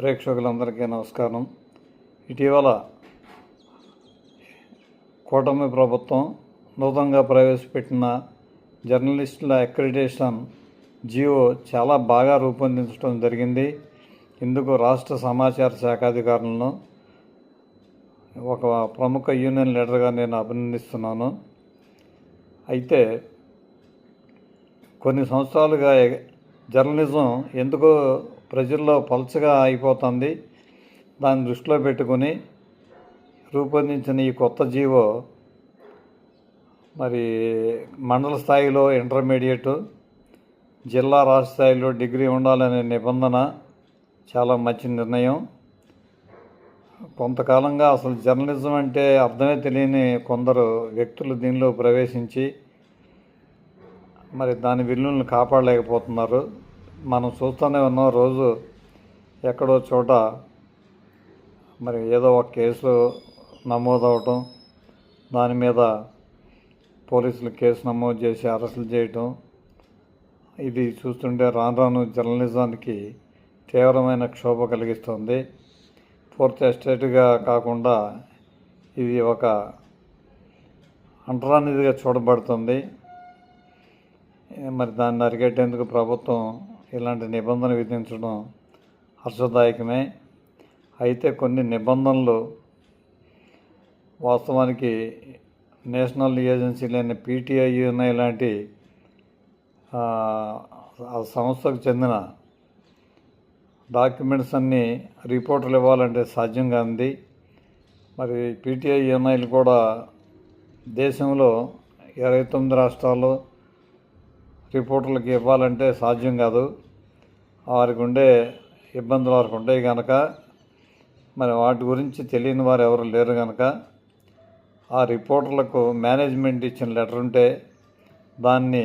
ప్రేక్షకులందరికీ నమస్కారం. ఇటీవల కూటమి ప్రభుత్వం నూతనంగా ప్రవేశపెట్టిన జర్నలిస్టుల అక్రిడిటేషన్ జియో చాలా బాగా రూపొందించడం జరిగింది. ఇందుకు రాష్ట్ర సమాచార శాఖ అధికారులను ఒక ప్రముఖ యూనియన్ లీడర్గా నేను అభినందిస్తున్నాను. అయితే కొన్ని సంవత్సరాలుగా జర్నలిజం ఎందుకో ప్రజల్లో పలచగా అయిపోతుంది. దాన్ని దృష్టిలో పెట్టుకొని రూపొందించిన ఈ కొత్త జీవో మరి మండల స్థాయిలో ఇంటర్మీడియట్ జిల్లా రాష్ట్ర స్థాయిలో డిగ్రీ ఉండాలనే నిబంధన చాలా మంచి నిర్ణయం. కొంతకాలంగా అసలు జర్నలిజం అంటే అర్థమే తెలియని కొందరు వ్యక్తులు దీనిలో ప్రవేశించి మరి దాని విలువలను కాపాడలేకపోతున్నారు. మనం చూస్తూనే ఉన్నాం రోజు ఎక్కడో చోట మరి ఏదో ఒక కేసు నమోదవటం దాని మీద పోలీసులు కేసు నమోదు చేసి అరెస్టులు చేయటం. ఇది చూస్తుంటే రాను రాను జర్నలిజానికి తీవ్రమైన క్షోభ కలిగిస్తుంది. ఫోర్త్ ఎస్టేట్గా కాకుండా ఇది ఒక అంటరానిదిగా చూడబడుతుంది. మరి దాన్ని అరిగేటేందుకు ప్రభుత్వం ఇలాంటి నిబంధన విధించడం హర్షదాయకమే. అయితే కొన్ని నిబంధనలు వాస్తవానికి నేషనల్ ఏజెన్సీ లేని పీటీఐ ఇలాంటి సంస్థకు చెందిన డాక్యుమెంట్స్ అన్నీ రిపోర్టులు ఇవ్వాలంటే సాధ్యం కాంది మరి పీటీఐ యూనైలు కూడా దేశంలో ఇరవై తొమ్మిది రాష్ట్రాల్లో రిపోర్టర్లకు ఇవ్వాలంటే సాధ్యం కాదు. వారికి ఉండే ఇబ్బందులు వారికి ఉంటాయి కనుక మరి వాటి గురించి తెలియని వారు ఎవరు లేరు కనుక ఆ రిపోర్టర్లకు మేనేజ్మెంట్ ఇచ్చిన లెటర్ ఉంటే దాన్ని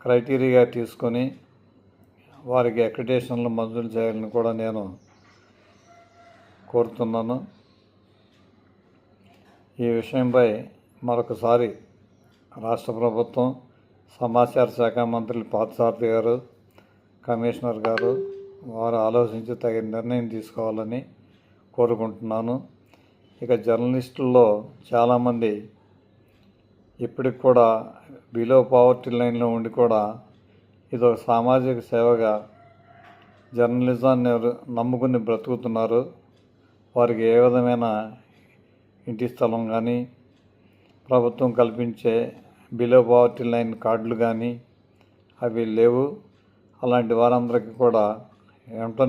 క్రైటీరియాగా తీసుకొని వారికి అక్రిటేషన్లు మంజూరు చేయాలని కూడా నేను కోరుతున్నాను. ఈ విషయంపై మరొకసారి రాష్ట్ర ప్రభుత్వం సమాచార శాఖ మంత్రులు పార్థసారథి గారు కమిషనర్ గారు వారు ఆలోచించి తగిన నిర్ణయం తీసుకోవాలని కోరుకుంటున్నాను. ఇక జర్నలిస్టుల్లో చాలామంది ఇప్పటికి కూడా బిలో పావర్టీ లైన్లో ఉండి కూడా ఇది ఒక సామాజిక సేవగా జర్నలిజాన్ని నమ్ముకుని బ్రతుకుతున్నారు. వారికి ఏ విధమైన ఇంటి స్థలం కానీ ప్రభుత్వం కల్పించే బిలో పావర్టీ లైన్ కార్డులు కానీ అవి లేవు. అలాంటి వారందరికీ కూడా వెంటనే